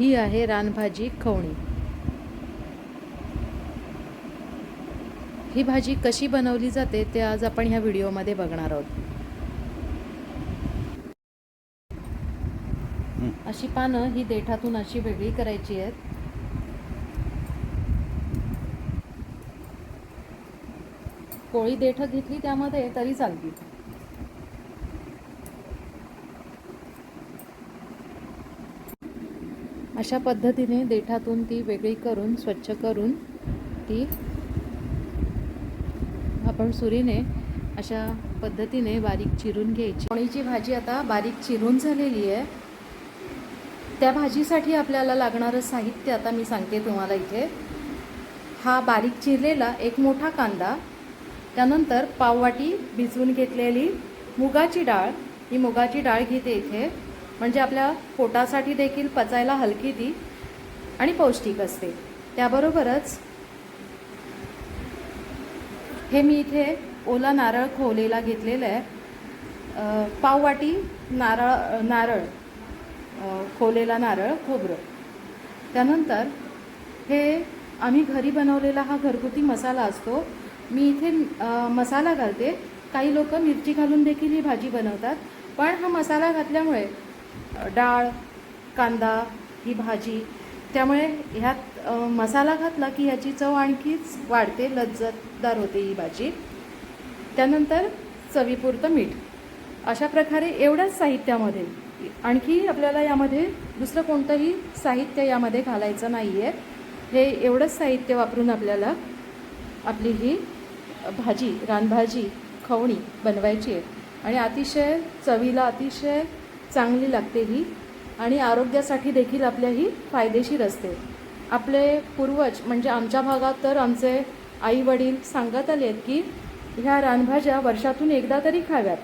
ही आहे रानभाजी खवणी. ही भाजी कशी बनवली जाते ते आज आपण ह्या व्हिडिओमध्ये बघणार आहोत. अशी पानं ही देठातून अशी वेगळी करायची आहेत. कोळी देठ घेतली त्यामध्ये तरी चालतील. अशा पद्धतीने देठातून ती वेगळी करून स्वच्छ करून ती आपण सुरीने अशा पद्धतीने बारीक चिरून घ्यायची. कोणीची भाजी आता बारीक चिरून झालेली आहे. त्या भाजीसाठी आपल्याला लागणारं साहित्य आता मी सांगते तुम्हाला इथे. हा बारीक चिरलेला एक मोठा कांदा त्यानंतर पाववाटी भिजवून घेतलेली मुगाची डाळ. ही मुगाची डाळ घेते इथे. म्हणजे आपल्या पोटासाठी देखील पचायला हलकी ती आणि पौष्टिक असते. त्याबरोबरच हे मी इथे ओला नारळ खोवलेला घेतलेला आहे. पाववाटी नारळ नारळ खोलेला खोवलेला नारळ खोबरं. त्यानंतर हे आम्ही घरी बनवलेला हा घरगुती मसाला असतो. मी इथे मसाला घालते. काही लोक मिरची घालून देखील ही भाजी बनवतात. पण हा मसाला घातल्यामुळे डाळ कांदा ही भाजी. त्यामुळे ह्यात मसाला घातला की ह्याची चव आणखीच वाढते लज्जतदार होते ही भाजी. त्यानंतर चवीपुरतं मीठ. अशा प्रकारे एवढ्याच साहित्यामध्ये आणखी आपल्याला यामध्ये दुसरं कोणतंही साहित्य यामध्ये घालायचं नाही आहे हे एवढंच साहित्य वापरून आपल्याला आपली ही भाजी रानभाजी खवणी बनवायची आहे. आणि अतिशय चवीला अतिशय चांगली लागते ही आणि आरोग्यासाठी देखील आपल्या ही फायदेशीर असते. आपले पूर्वज म्हणजे आमच्या भागात तर आमचे आई वडील सांगत आले आहेत की ह्या रानभाज्या वर्षातून एकदा तरी खाव्यात.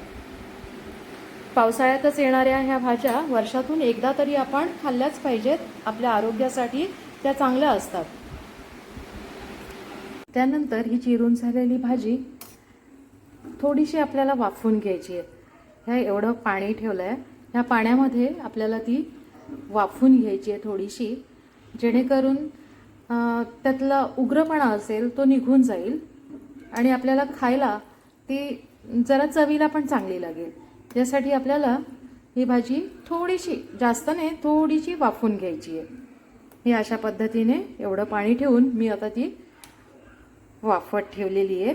पावसाळ्यातच येणाऱ्या ह्या भाज्या वर्षातून एकदा तरी आपण खाल्ल्याच पाहिजेत. आपल्या आरोग्यासाठी त्या चांगल्या असतात. त्यानंतर ही चिरून झालेली भाजी थोडीशी आपल्याला वाफवून घ्यायची आहे. ह्या एवढं पाणी ठेवलं आहे ह्या पाण्यामध्ये आपल्याला ती वाफवून घ्यायची आहे थोडीशी जेणेकरून त्यातला उग्रपणा असेल तो निघून जाईल आणि आपल्याला खायला ती जरा चवीला पण चांगली लागेल. यासाठी आपल्याला ही भाजी थोडीशी जास्त नाही थोडीशी वाफवून घ्यायची आहे. ही अशा पद्धतीने एवढं पाणी ठेवून मी आता ती वाफवत ठेवलेली आहे.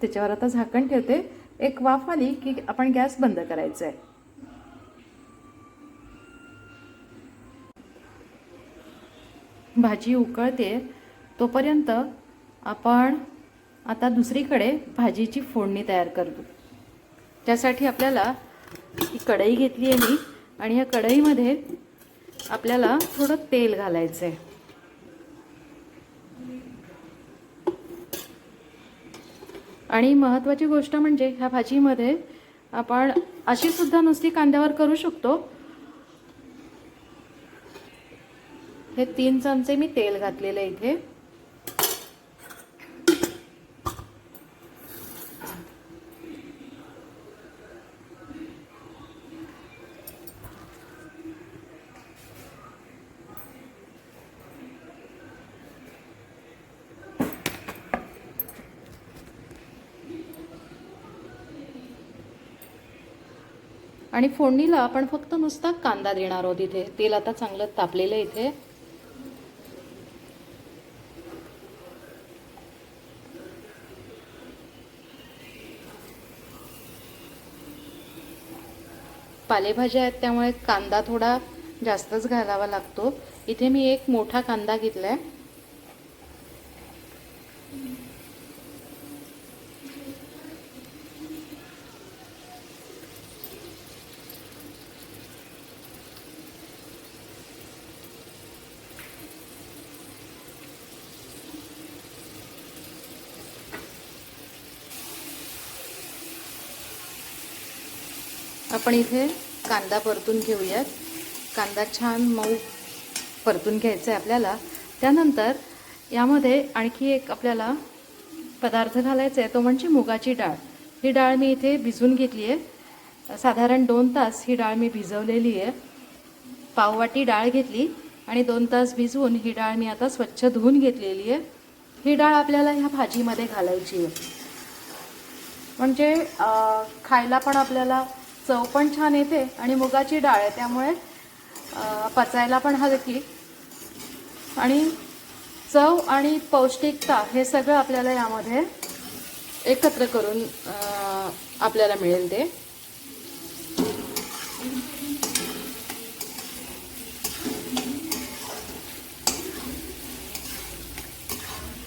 त्याच्यावर आता झाकण ठेवते. एक वाफ आली की आपण गॅस बंद करायचा आहे भाजी उकळते तोपर्यंत आपण आता दुसरीकडे भाजीची फोडणी तयार करतो. त्यासाठी आपल्याला ही कढई घेतली आहे मी आणि ह्या कढईमध्ये आपल्याला थोडं तेल घालायचं आहे आणि महत्त्वाची गोष्ट म्हणजे ह्या भाजीमध्ये आपण अशी सुद्धा नुसती कांद्यावर करू शकतो हे तीन चमचे मी तेल घातलेलं आहे इथे. आणि फोडणीला आपण फक्त नुसता कांदा देणार आहोत इथे. तेल आता चांगलं तापलेलं आहे इथे. पालेभाज्या आहेत त्यामुळे कांदा थोडा जास्तच घालावा लागतो. इथे मी एक मोठा कांदा घेतला आहे आपण इथे कांदा परतून घेऊयात. कांदा छान मऊ परतून घ्यायचा आहे आपल्याला. त्यानंतर यामध्ये आणखी एक आपल्याला पदार्थ घालायचा आहे तो म्हणजे मुगाची डाळ. ही डाळ मी इथे भिजवून घेतली आहे. साधारण दोन तास ही डाळ मी भिजवलेली आहे. पाववाटी डाळ घेतली आणि दोन तास भिजवून ही डाळ मी आता स्वच्छ धुवून घेतलेली आहे. ही डाळ आपल्याला ह्या भाजीमध्ये घालायची आहे. म्हणजे खायला पण आपल्याला चव पण छान येते आणि मुगाची डाळ आहे त्यामुळे पचायला पण हलकी. आणि चव आणि पौष्टिकता हे सगळं आपल्याला यामध्ये एकत्र करून आपल्याला मिळेल ते.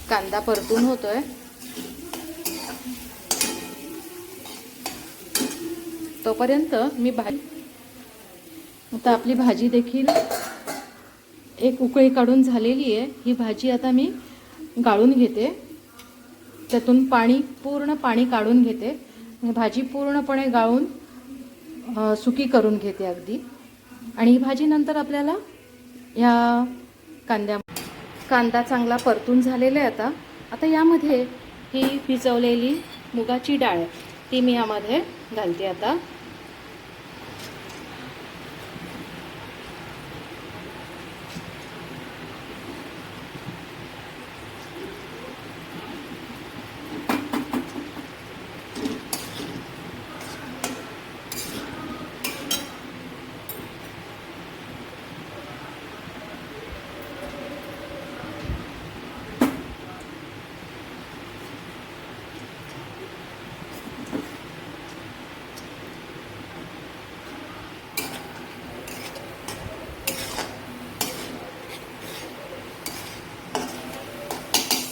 कांदा परतून होतोय. तोपर्यंत मी भाजी आता आपली भाजी देखील एक उकळी काढून झालेली आहे. ही भाजी आता मी गाळून घेते. त्यातून पाणी पूर्ण पाणी काढून घेते. भाजी पूर्णपणे गाळून सुकी करून घेते अगदी. आणि ही भाजी नंतर आपल्याला या कांद्या कांदा चांगला परतून झालेला आहे आता. आता यामध्ये ही भिजवलेली मुगाची डाळ आहे, ती मी यामध्ये घालते आता.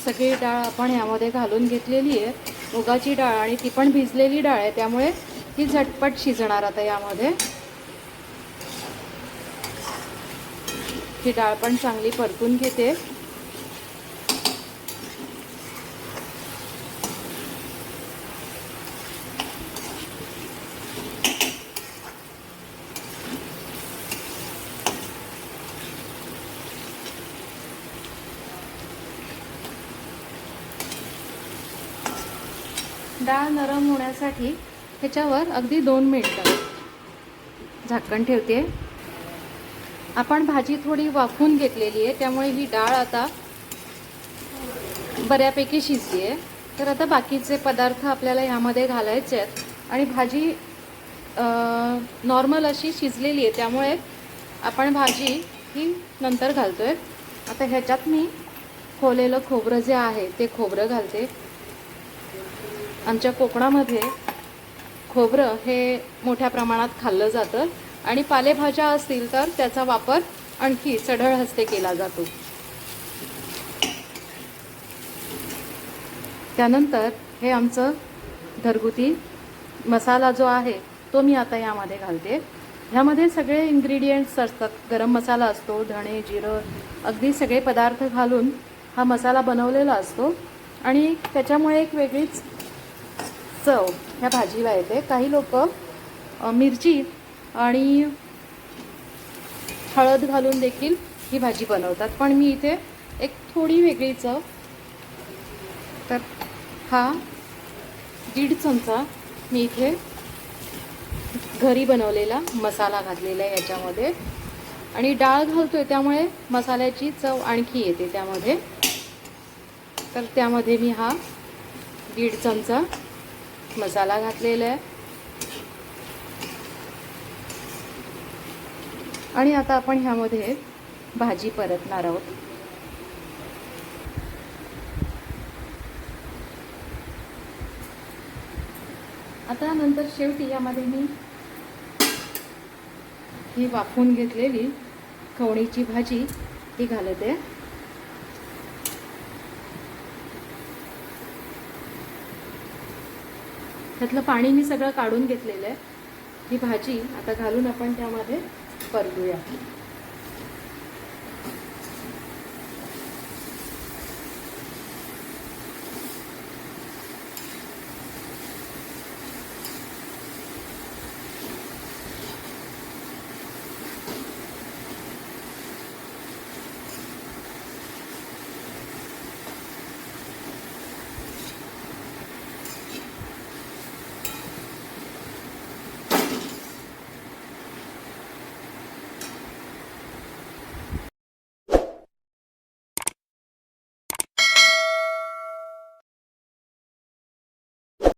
सगळी डाळ आपण यामध्ये घालून घेतलेली आहे. मुगाची डाळ आणि ती पण भिजलेली डाळ आहे. त्यामुळे ती झटपट शिजणार आता यामध्ये. ही डाळ पण चांगली परतून घेते. डाळ नरम होण्यासाठी ह्याच्यावर अगदी दोन मिनटं. झाकण ठेवते आपण भाजी थोडी वाफून घेतलेली आहे त्यामुळे ही डाळ आता बऱ्यापैकी शिजली आहे तर आता बाकीचे पदार्थ आपल्याला ह्यामध्ये घालायचे आहेत. आणि भाजी नॉर्मल अशी शिजलेली आहे त्यामुळे आपण भाजी ही नंतर घालतो आहे आता ह्याच्यात मी खोलेलं खोबरं जे आहे ते खोबरं घालते. आमच्या कोकणामध्ये खोबरं हे मोठ्या प्रमाणात खाल्लं जातं आणि पालेभाज्या असतील तर त्याचा वापर आणखी चढळ हस्ते केला जातो. त्यानंतर हे आमचं घरगुती मसाला जो आहे तो मी आता यामध्ये घालते. ह्यामध्ये सगळे इन्ग्रेडियंट्स असतात. गरम मसाला असतो धणे जिरं अगदी सगळे पदार्थ घालून हा मसाला बनवलेला असतो. आणि त्याच्यामुळे एक वेगळीच चव ह्या भाजीला येते. काही लोक मिरची आणि हळद घालून देखील ही भाजी बनवतात. पण मी इथे एक थोडी वेगळी चव. तर हा दीड चमचा मी इथे घरी बनवलेला मसाला घातलेला आहे याच्यामध्ये. आणि डाळ घालतोय त्यामुळे मसाल्याची चव आणखी येते त्यामध्ये. तर त्यामध्ये मी हा दीड चमचा मसाला घातलेला आहे. आणि आता आपण ह्यामध्ये भाजी परतणार आहोत. आता नंतर शेवटी यामध्ये मी ही वाफवून घेतलेली खवणीची भाजी ही घालते. त्यातलं पाणी मी सगळं काढून घेतलेलं आहे. ही भाजी आता घालून आपण त्यामध्ये परतूया.